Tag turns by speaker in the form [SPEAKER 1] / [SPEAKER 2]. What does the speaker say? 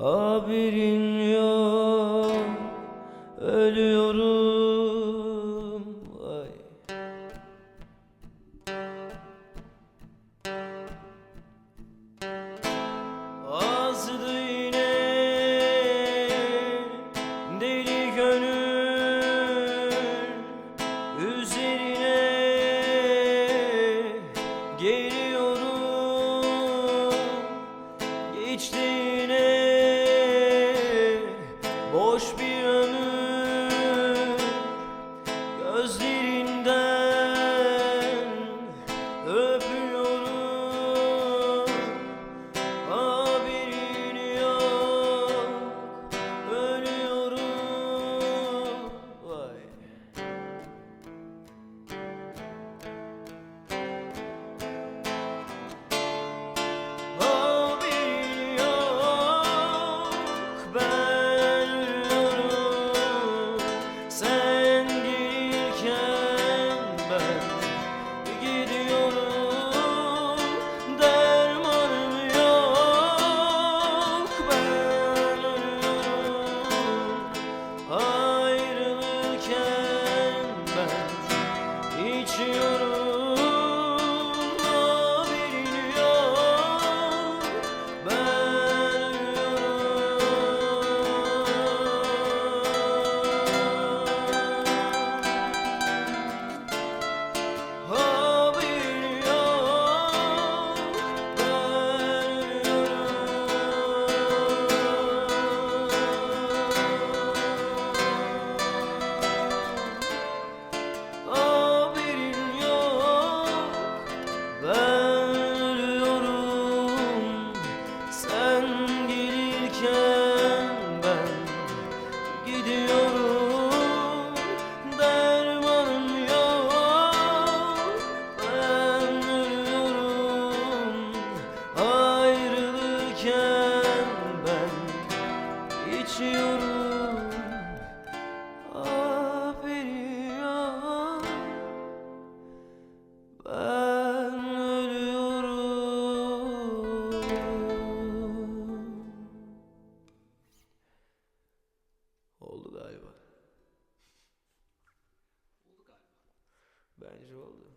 [SPEAKER 1] Haberin yok Ölüyorum Ay. Azdı yine Deli gönül Üzerine Geliyorum Geçti
[SPEAKER 2] do.
[SPEAKER 1] Bence oldu.